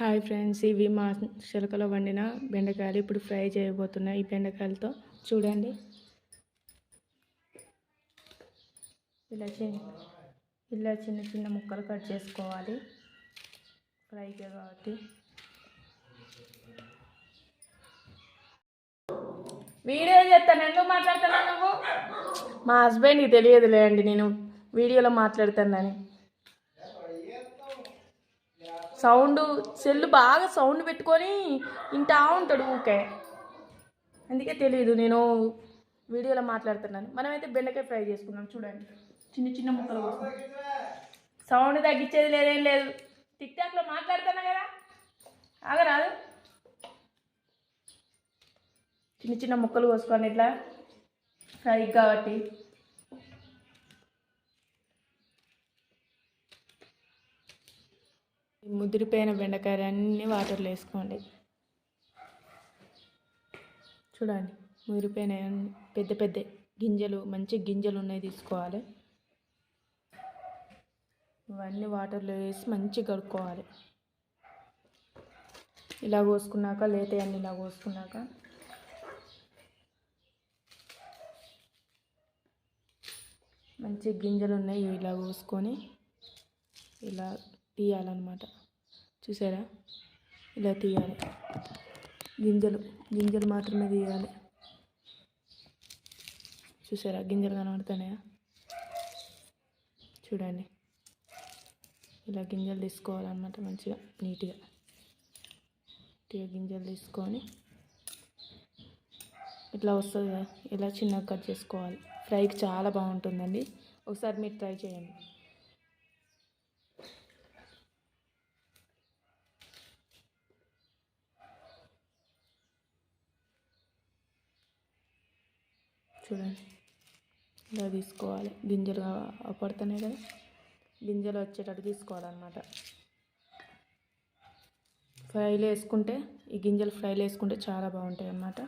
Hi friends ఇవి మా చిలకలో వండిన బెండకాయలు. ఇప్పుడు ఫ్రై చేయబోతున్నాయి ఈ బెండకాయలతో చూడండి. ఇలా చిన్న ఇలా చిన్న చిన్న ముక్కలు కట్ చేసుకోవాలి. ఫ్రైకే కాబట్టి. వీడియో చేస్తాను. ఎందుకు మాట్లాడుతున్నావు నువ్వు? మా హస్బెండ్కి తెలియదులే అండి నేను వీడియోలో మాట్లాడుతానని. సౌండ్ సెల్ బాగా సౌండ్ పెట్టుకొని వింటా ఉంటాడు ఊకే. అందుకే తెలియదు నేను వీడియోలో మాట్లాడుతున్నాను. మనమైతే బెండకాయ ఫ్రై చేసుకున్నాం చూడండి. చిన్న చిన్న ముక్కలు సౌండ్ తగ్గించేది లేదేం లేదు. టిక్ టాక్లో మాట్లాడుతున్నా కదా. ఆగరాదు. చిన్న చిన్న ముక్కలు కోసుకోండి ఇట్లా ఫ్రై కాబట్టి. ముదిరిపోయిన బెండకాయలు అన్నీ వాటర్లో వేసుకోండి. చూడండి ముదిరిపోయిన పెద్ద పెద్ద గింజలు మంచి గింజలు ఉన్నాయి తీసుకోవాలి. ఇవన్నీ వాటర్లో వేసి మంచిగా కడుక్కోవాలి. ఇలా కోసుకున్నాక లేత అన్నీ ఇలా కోసుకున్నాక. మంచి గింజలు ఉన్నాయి ఇలా కోసుకొని ఇలా తీయాలన్నమాట. చూసారా? ఇలా తీయాలి. గింజలు గింజలు మాత్రమే తీయాలి. చూసారా? గింజలు కనబడుతున్నాయా? చూడండి. ఇలా గింజలు తీసుకోవాలన్నమాట మంచిగా నీట్గా. నీట్గా గింజలు తీసుకొని ఇట్లా వస్తుంది కదా? ఇలా చిన్నగా కట్ చేసుకోవాలి. ఫ్రైకి చాలా బాగుంటుందండి. ఒకసారి మీరు ట్రై చేయండి. చూడండి. ఇలా తీసుకోవాలి. గింజలు పడుతున్నాయి కదా. గింజలు వచ్చేటట్టు తీసుకోవాలన్నమాట. ఫ్రైలో వేసుకుంటే ఈ గింజలు ఫ్రైలో వేసుకుంటే చాలా బాగుంటాయి అన్నమాట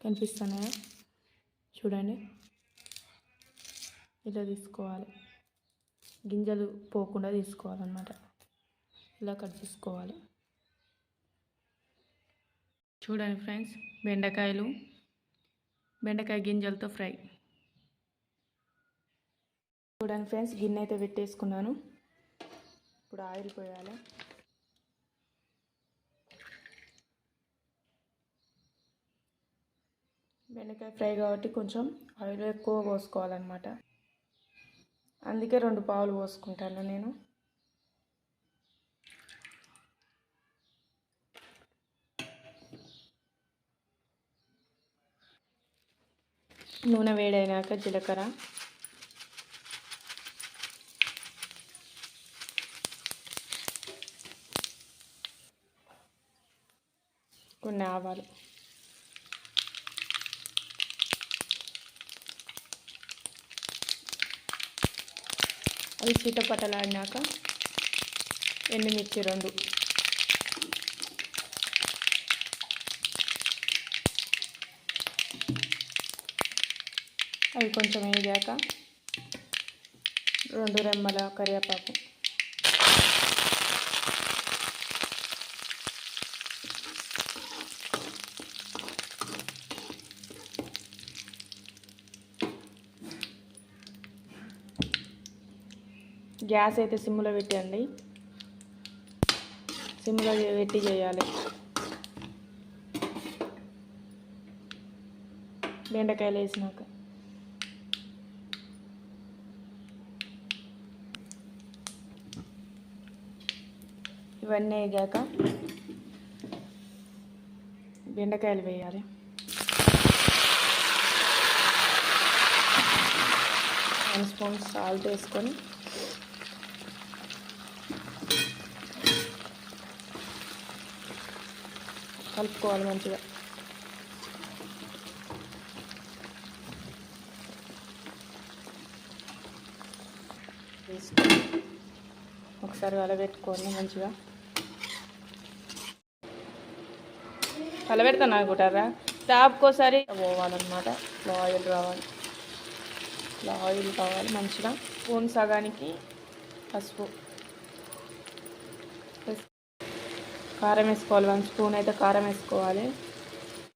కనిపిస్తున్నాయా? చూడండి. ఇలా తీసుకోవాలి. గింజలు పోకుండా తీసుకోవాలన్నమాట. ఇలా కట్ చేసుకోవాలి. చూడండి ఫ్రెండ్స్ బెండకాయలు బెండకాయ గింజలతో ఫ్రై. చూడండి ఫ్రెండ్స్ గిన్నె అయితే పెట్టేసుకున్నాను. ఇప్పుడు ఆయిల్ పోయాలి. బెండకాయ ఫ్రై కాబట్టి కొంచెం ఆయిల్ ఎక్కువ పోసుకోవాలన్నమాట. అందుకే రెండు పావులు పోసుకుంటాను నేను. నూనె వేడైనాక జీలకర్ర. కొన్ని ఆవాలు. అవి చీటపట్టలాడినాక ఎండుమిర్చి రెండు. అవి కొంచెం వేగాక రెండు రెమ్మల కరివేపాకు. గ్యాస్ అయితే సిమ్లో పెట్టండి. సిమ్లో పెట్టి చేయాలి. బెండకాయలు వేసినాక. ఇవన్నీ వేగాక బెండకాయలు వేయాలి. వన్ స్పూన్ సాల్ట్ వేసుకొని కలుపుకోవాలి మంచిగా. ఒకసారి వలబెట్టుకోండి మంచిగా. కలబెడతాను అనుకుంటారా తాపుకోసారి పోవాలన్నమాట. ఆయిల్ రావాలి. ఇట్లా ఆయిల్ కావాలి మంచిగా. స్పూన్ సగానికి పసుపు. కారం వేసుకోవాలి. వన్ స్పూన్ అయితే కారం వేసుకోవాలి.